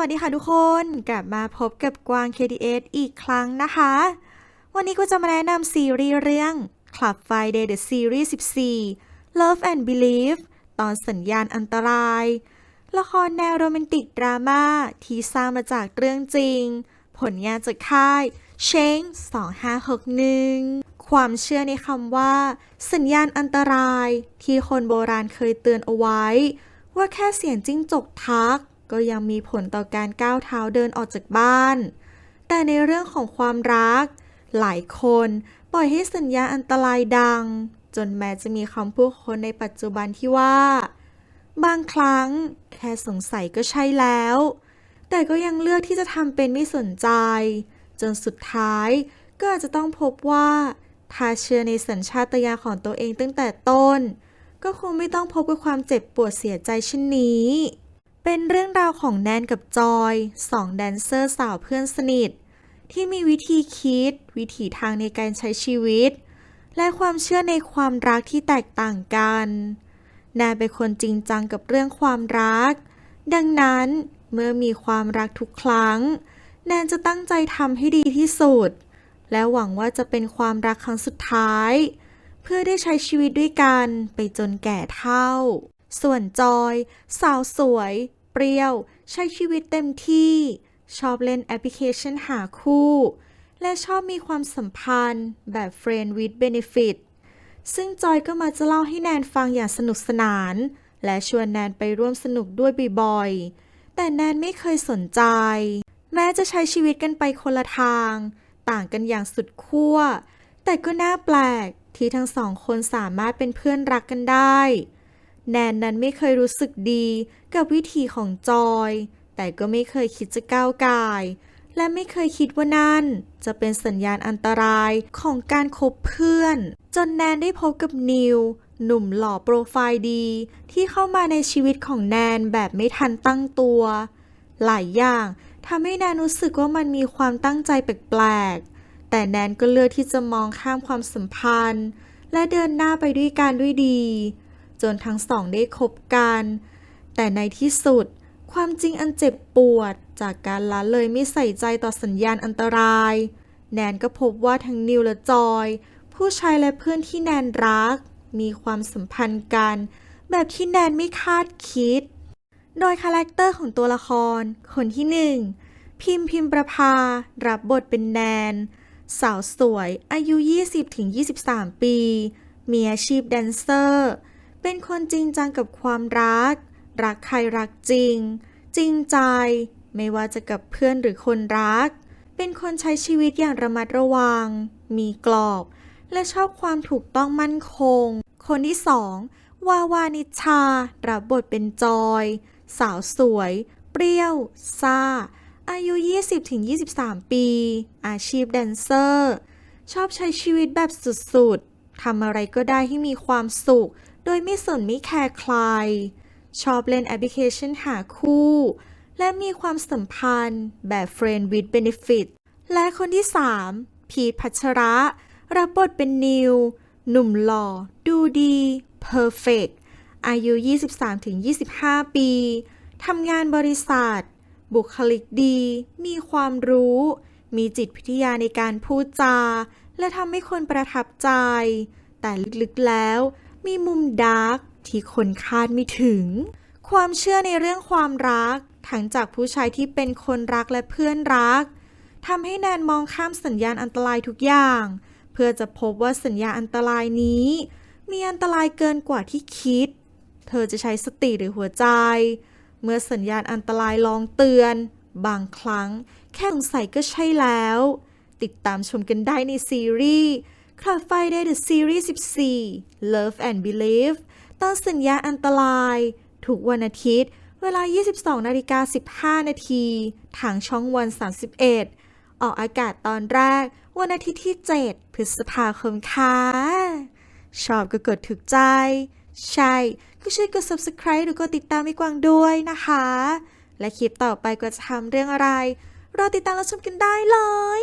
วัสดีค่ะทุกคนกลับมาพบกับกวาง KDS อีกครั้งนะคะ วันนี้ก็จะมาแนะนำซีรีส์เรื่อง Club Friday The Series 14 Love and Believe ตอนสัญญาณอันตราย ละครแนวโรแมนติกดราม่าที่สร้างมาจากเรื่องจริง ผลงานจากค่ายเชง2561 ความเชื่อในคำว่า สัญญาณอันตรายที่คนโบราณเคยเตือนเอาไว้ ว่าแค่เสียงจิ้งจกทัก ก็ยังมีผลต่อการก้าวเท้าเดินออกจากบ้าน แต่ในเรื่องของความรัก หลายคนปล่อยให้สัญญาอันตรายดัง จนแม้จะมีคำพูดคนในปัจจุบันที่ว่า บางครั้งแค่สงสัยก็ใช่แล้ว แต่ก็ยังเลือกที่จะทำเป็นไม่สนใจ จนสุดท้ายก็อาจจะต้องพบว่าถ้าเชื่อในสัญชาตญาณของตัวเองตั้งแต่ต้น ก็คงไม่ต้องพบกับความเจ็บปวดเสียใจเช่นนี้ เป็นเรื่องราวของแนนกับจอยสองแดนเซอร์สาวเพื่อนสนิท ที่มีวิธีคิด วิถีทางในการใช้ชีวิต และความเชื่อในความรักที่แตกต่างกันแนนเป็นคนจริงจังกับเรื่องความรัก ดังนั้นเมื่อมีความรักทุกครั้ง แนนจะตั้งใจทำให้ดีที่สุด และหวังว่าจะเป็นความรักครั้งสุดท้าย เพื่อได้ใช้ชีวิตด้วยกันไปจนแก่เฒ่า ส่วนจอย สาวสวย เปรี้ยว ใช้ชีวิตเต็มที่ ชอบเล่นแอปพลิเคชันหาคู่ และชอบมีความสัมพันธ์แบบ Friend with Benefit ซึ่งจอยก็มาจะเล่าให้แนนฟังอย่างสนุกสนาน และชวนแนนไปร่วมสนุกด้วยบ่อยๆ แต่แนนไม่เคยสนใจ แม้จะใช้ชีวิตกันไปคนละทาง ต่างกันอย่างสุดขั้ว แต่ก็น่าแปลกที่ทั้งสองคนสามารถเป็นเพื่อนรักกันได้ แนนนั้นไม่เคยรู้สึกดีกับวิธีของจอย แต่ก็ไม่เคยคิดจะก้าวกายและไม่เคยคิดว่านั่น จะเป็นสัญญาณอันตรายของการคบเพื่อน จนแนนได้พบกับนิว หนุ่มหล่อโปรไฟล์ดี ที่เข้ามาในชีวิตของแนนแบบไม่ทันตั้งตัว หลายอย่างทำให้แนนรู้สึกว่ามันมีความตั้งใจแปลกๆ แต่แนนก็เลือกที่จะมองข้ามความสัมพันธ์ และเดินหน้าไปด้วยกันด้วยดี จนทั้งสองได้คบกัน แต่ในที่สุด ความจริงอันเจ็บปวด จากการละเลยไม่ใส่ใจต่อสัญญาณอันตราย แนนก็พบว่าทั้งนิวและจอย ผู้ชายและเพื่อนที่แนนรัก มีความสัมพันธ์กัน แบบที่แนนไม่คาดคิด โดยคาแรคเตอร์ของตัวละคร คนที่หนึ่งพิมพ์พิมประภา รับบทเป็นแนน สาวสวย อายุ 20-23 ปี มีอาชีพแดนเซอร์ เป็นคนจริงจังกับความรัก รักใครรักจริง จริงใจ ไม่ว่าจะกับเพื่อนหรือคนรัก เป็นคนใช้ชีวิตอย่างระมัดระวัง มีกรอบ และชอบความถูกต้องมั่นคง คนที่สองวาวานิชา รับบทเป็นจอย สาวสวย เปรี้ยว ซ่า อายุ 20-23 ปี อาชีพแดนเซอร์ ชอบใช้ชีวิตแบบสุดๆทำอะไรก็ได้ให้มีความสุข โดยไม่สนไม่แคร์ใคร ชอบเล่นแอปพลิเคชันหาคู่ และมีความสัมพันธ์แบบ Friend with Benefit และคนที่ 3 พีทพัชระ รับบทเป็นนิว หนุ่มหล่อ ดูดี Perfect อายุ 23-25 ปี ทำงานบริษัท บุคลิกดี มีความรู้ มีจิตวิทยาในการพูดจา และทำให้คนประทับใจ แต่ลึกๆแล้ว มีมุมดาร์กที่คนคาดไม่ถึง ความเชื่อในเรื่องความรัก ทั้งจากผู้ชายที่เป็นคนรักและเพื่อนรักทำให้แนนมองข้ามสัญญาณอันตรายทุกอย่าง เพื่อจะพบว่าสัญญาอันตรายนี้ มีอันตรายเกินกว่าที่คิด เธอจะใช้สติหรือหัวใจ เมื่อสัญญาณอันตรายลองเตือน บางครั้ง แค่สงสัยก็ใช่แล้ว ติดตามชมกันได้ในซีรีส์ Club Friday The Series 14 Love and Believe ตอนสัญญาอันตรายทุกวันอาทิตย์ เวลา 22นาฬิกา15 นาทีทางช่องวัน 31 ออกอากาศตอนแรก วันอาทิตย์ที่ 7 พฤษภาคมค่ะ ชอบก็กดถูกใจ ใช่ ก็ช่วยกด subscribe หรือกดติดตามให้กวางด้วยนะคะ และคลิปต่อไปก็จะทำเรื่องอะไร รอติดตามรับชมกันได้เลย